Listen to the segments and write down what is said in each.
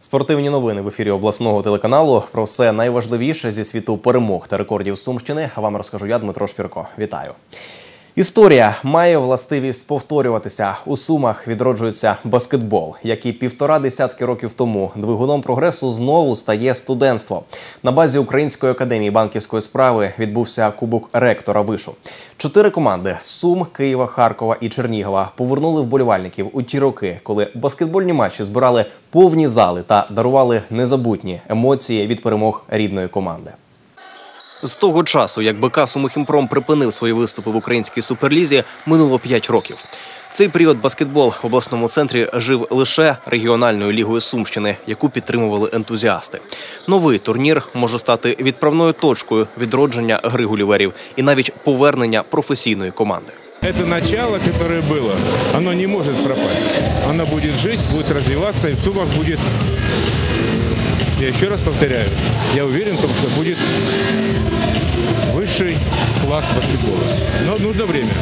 Спортивні новини в ефірі обласного телеканалу. Про все найважливіше зі світу перемог та рекордів Сумщини. Вам розкажу я, Дмитро Шпірко. Вітаю. Історія має властивість повторюватися. У Сумах відроджується баскетбол, як і півтора десятки років тому двигуном прогресу знову стає студентство. На базі Української академії банківської справи відбувся кубок ректора вишу. Чотири команди Сум, Києва, Харкова і Чернігова повернули вболівальників у ті роки, коли баскетбольні матчі збирали повні зали та дарували незабутні емоції від перемог рідної команди. З того часу, як БК Сумихімпром припинив свої виступи в українській суперлізі, минуло 5 років. Цей період баскетбол в обласному центрі жив лише регіональною лігою Сумщини, яку підтримували ентузіасти. Новий турнір може стати відправною точкою відродження гри гуліверів і навіть повернення професійної команди. Это начало, которое было, оно не может пропасть. Оно будет жить, будет развиваться, и в Сумах будет, я еще раз повторяю, я уверен в том, что будет высший класс баскетбола. Но нужно время.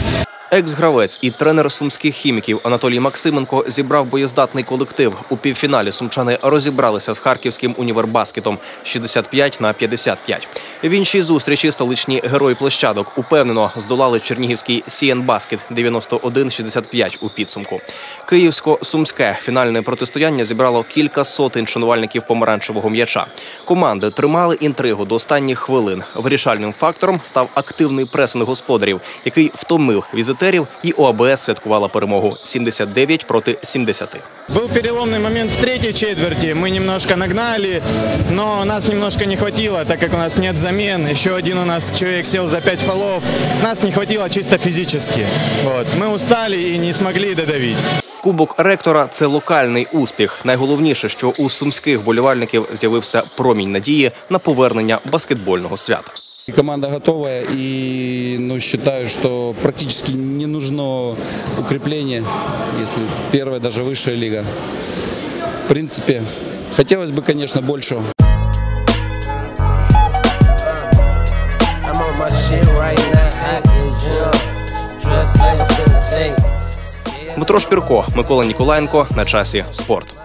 Екс-гравець і тренер сумських хіміків Анатолій Максименко зібрав боєздатний колектив. У півфіналі сумчани розібралися з харківським універбаскетом 65 на 55. В іншій зустрічі столичні герої площадок упевнено здолали чернігівський Сієн Баскет 91-65 у підсумку. Київсько-сумське фінальне протистояння зібрало кілька сотень шанувальників помаранчевого м'яча. Команди тримали інтригу до останніх хвилин. Вирішальним фактором став активний пресинг господарів, який втомив візитерів, і ОАБС святкувала перемогу 79 проти 70. Был переломный момент в третьей четверти. Мы немножко нагнали, но нас немножко не хватило, так как у нас нет замен. Еще один у нас человек сел за пять фолов. Нас не хватило чисто физически. Вот. Мы устали и не смогли додавить. Кубок ректора це локальний успіх. Найголовніше, що у сумських болівальників з'явився промінь надії на повернення баскетбольного свята. И Команда готовая, и ну, считаю, что практически не нужно укрепление, если первая, даже высшая лига. В принципе, хотелось бы, конечно, большего. I'm on my shit right now, acting jump. Dressed like I'm finna take. Дмитро Шпірко, Микола Ніколаєнко на часі спорт.